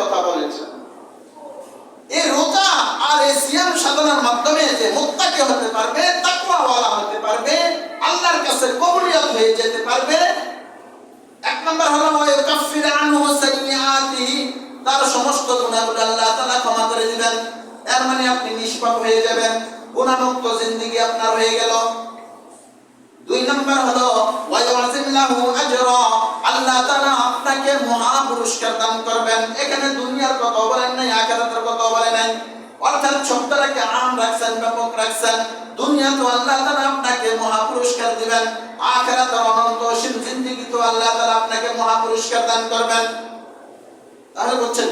কথা বলেছেন এই রোজা আর এই সিয়াম সাধনার মাধ্যমে যে হতে পারবে হতে পারবে, আল্লাহর কাছে হয়ে যেতে পারবে। এক নম্বর হলো সাইয়্যাতিহি তার সমস্ত গুনাহগুলো আল্লাহ তাআলা ক্ষমা করে দিবেন। এর মানে আপনি নিষ্পাপ হয়ে যাবেন গুনাহমুক্ত জিন্দেগি আপনার হয়ে গেল। দুই নম্বর হলো আল্লাহ তাআলা আপনাকে মহা পুরস্কার দান করবেন। এখানে দুনিয়ার কথা বলেন আখিরাতের কথা বলেন অর্থাৎ আম রাখছেন, ব্যাপক রাখছেন। দুনিয়া তো আল্লাহ তাআলা আপনাকে মহা পুরস্কার দিবেন। আখিরাতের অনন্তশীল জিন্দেগি তো আল্লাহ তাআলা আপনাকে মহা পুরস্কার দান করবেন। তাহলে বলছেন,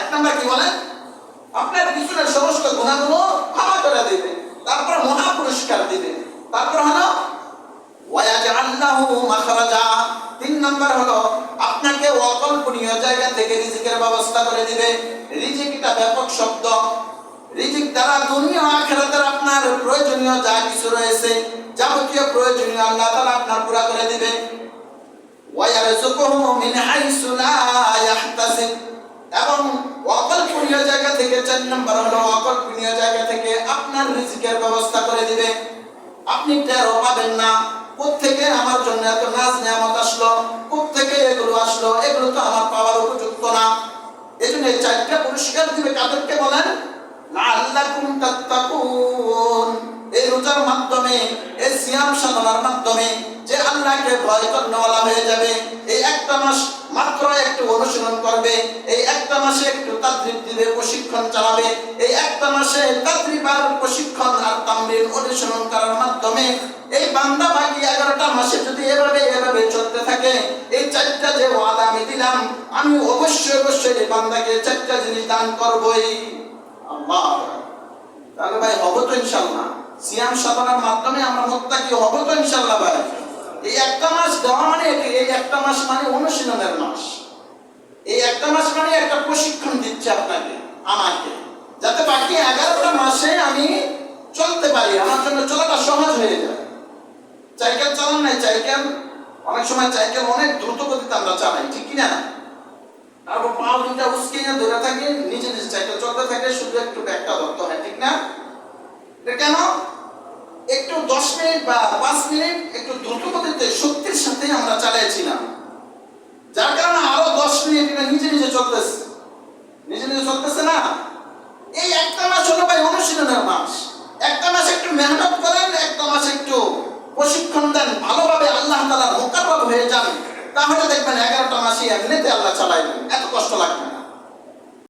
এক নম্বর কি বলেন? আপনার পিছনের সমস্ত গুণাগুলো ক্ষমা করে দিবে তারপর মহা পুরস্কার দিবে তারপর হলো ওয়ায়াজআল্লাহু মাখরাজা তিন নাম্বার হলো, আপনাকে অকল্পনীয় জায়গা থেকে রিজিকের ব্যবস্থা করে দিবে। রিজিক এটা ব্যাপক শব্দ। রিজিক দ্বারা দুনিয়া আখিরাতের আপনার প্রয়োজনীয় যা কিছু রয়েছে, যাবতীয় প্রয়োজনীয় আল্লাহ তাআলা আপনার পুরা করে দিবে। ওয়ায়ারযুকুহু মিন হাইসু লা ইয়াহতাসিব। এবং অকল্পনীয় জায়গা থেকে, চার নম্বর হলো অকল্পনীয় জায়গা থেকে আপনার রিজিকের ব্যবস্থা করে দিবে। আপনি টেরও পাবেন না। কোত্থেকে? আমার জন্য এত নাজ নিয়ামত কোত্থেকে এগুলো আসলো? এগুলো তো আমার পাওয়ার উপযুক্ত না। এই এই চারটা পুরস্কার দিবে কাদেরকে বলেন? লাআল্লাকুম তাত্তাকুন। এই রোজার মাধ্যমে, এই সিয়াম সাধনার মাধ্যমে যে আল্লাহকে ভয় করনেওয়ালা হয়ে যাবে, এই একটা মাস মাত্র একটু অনুশীলন করবে, এই একটা মাসে একটু তাদ্রিব দিবে, প্রশিক্ষণ চালাবে, এই একটা মাসে তাদ্রিব আর প্রশিক্ষণ আর তামরিন অনুশীলন করার মাধ্যমে এই চারটা যে ওয়াদা আমি দিলাম, আমি অবশ্যই অবশ্যই এই বান্দাকে চারটা জিনিস দান করবই। আল্লাহ। তাহলে ভাই, হব তো ইনশাল্লাহ সিয়াম সাধনার মাধ্যমে আমরা মোত্তাকি, হব তো ইনশাল্লাহ ভাই। এই একটা মাস দেওয়া মানে এই একটা মাস মানে অনুশীলনের মাস। এই একটা মাস মানে একটা প্রশিক্ষণ দিচ্ছে আপনাকে, আমাকে। যাতে বাকি এগারোটা মাসে আমি চলতে পারি, আমার জন্য চলাটা সহজ হয়ে যায়। সাইকেল চালান নাই? সাইকেল অনেক সময় সাইকেল অনেক দ্রুত গতিতে আমরা চালাই, ঠিক কিনা তারপর পাও দুইটা উসকে নিয়ে ধরে থাকে নিজে নিজে সাইকেল চলতে থাকে, শুধু একটু ব্যাগটা ধরতে হয়, ঠিক না? কেন? একটু দশ মিনিট বা পাঁচ মিনিট একটু দ্রুত গতিতে শক্তির সাথে আমরা চালিয়েছিলাম যার কারণে আরও দশ মিনিট নিজে নিজে চলতেছে। নিজে নিজে চলতেছে না? তাহলে দেখবেন এগারোটা মাসি এমনিতে আল্লাহ চালাইবেন এত কষ্ট লাগবে না।